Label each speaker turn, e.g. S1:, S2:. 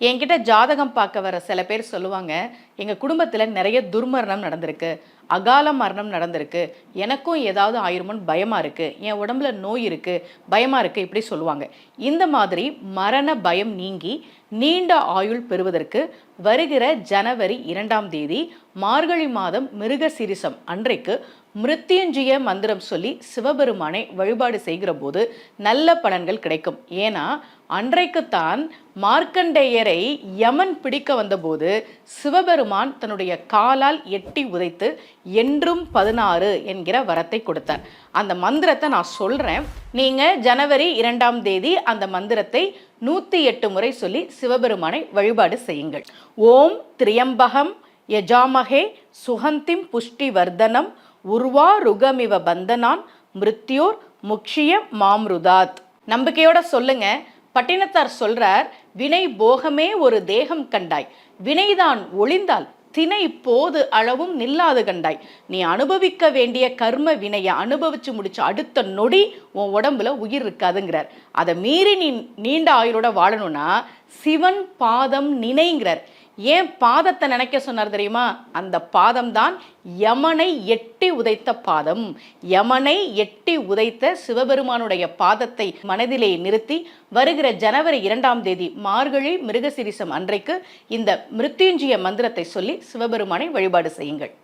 S1: என்கிட்ட ஜாதகம் பார்க்க வர சில பேர் சொல்லுவாங்க எங்கள் குடும்பத்தில் நிறைய துர்மரணம் நடந்திருக்கு. அகால மரணம் நடந்திருக்கு. எனக்கும் ஏதாவது ஆயிருமோன்னு பயமாக இருக்குது என் உடம்புல நோய் இருக்குது பயமாக இருக்குது இப்படி சொல்லுவாங்க. இந்த மாதிரி மரண பயம் நீங்கி நீண்ட ஆயுள் பெறுவதற்கு வருகிற ஜனவரி இரண்டாம் தேதி மார்கழி மாதம் மிருக சிரிசம் அன்றைக்கு மிருத்யுஞ்சய மந்திரம் சொல்லி சிவபெருமானை வழிபாடு செய்கிற போது நல்ல பலன்கள் கிடைக்கும். ஏன்னா அன்றைக்குத்தான் மார்க்கண்டேயரை யமன் பிடிக்க வந்தபோது சிவபெருமான் தன்னுடைய காலால் எட்டி உதைத்து என்றும் பதினாறு என்கிற வரத்தை கொடுத்தார். அந்த மந்திரத்தை நான் சொல்கிறேன் நீங்கள் ஜனவரி இரண்டாம் தேதி அந்த மந்திரத்தை நூற்றி எட்டு முறை சொல்லி சிவபெருமானை வழிபாடு செய்யுங்கள். ஓம் திரியம்பகம் யஜாமகே சுகந்திம் புஷ்டி வர்தனம் உருவா ருகமிவ பந்தனான் மிருத்யோர் முக்ஷிய மாம்ருதாத். நம்பிக்கையோட சொல்லுங்க. பட்டினத்தார் சொல்றார் வினை போகமே ஒரு தேகம் கண்டாய். வினைதான் ஒளிந்தால் தினை போது அளவும் நில்லாது கண்டாய். நீ அனுபவிக்க வேண்டிய கர்ம வினையை அனுபவிச்சு முடிச்ச அடுத்த நொடி உன் உடம்புல உயிர் இருக்காதுங்கிறார். அதை மீறி நீ நீண்ட ஆயுளோட வாழணும்னா சிவன் பாதம் நினைங்கிறார். ஏன் பாதத்தை நினைக்க சொன்னார் தெரியுமா? அந்த பாதம் தான் யமனை எட்டி உதைத்த பாதம். யமனை எட்டி உதைத்த சிவபெருமானுடைய பாதத்தை மனதிலே நிறுத்தி வருகிற ஜனவரி இரண்டாம் தேதி மார்கழி மிருகசிரிசம் அன்றைக்கு இந்த மிருத்யுஞ்சய மந்திரத்தை சொல்லி சிவபெருமானை வழிபாடு செய்யுங்கள்.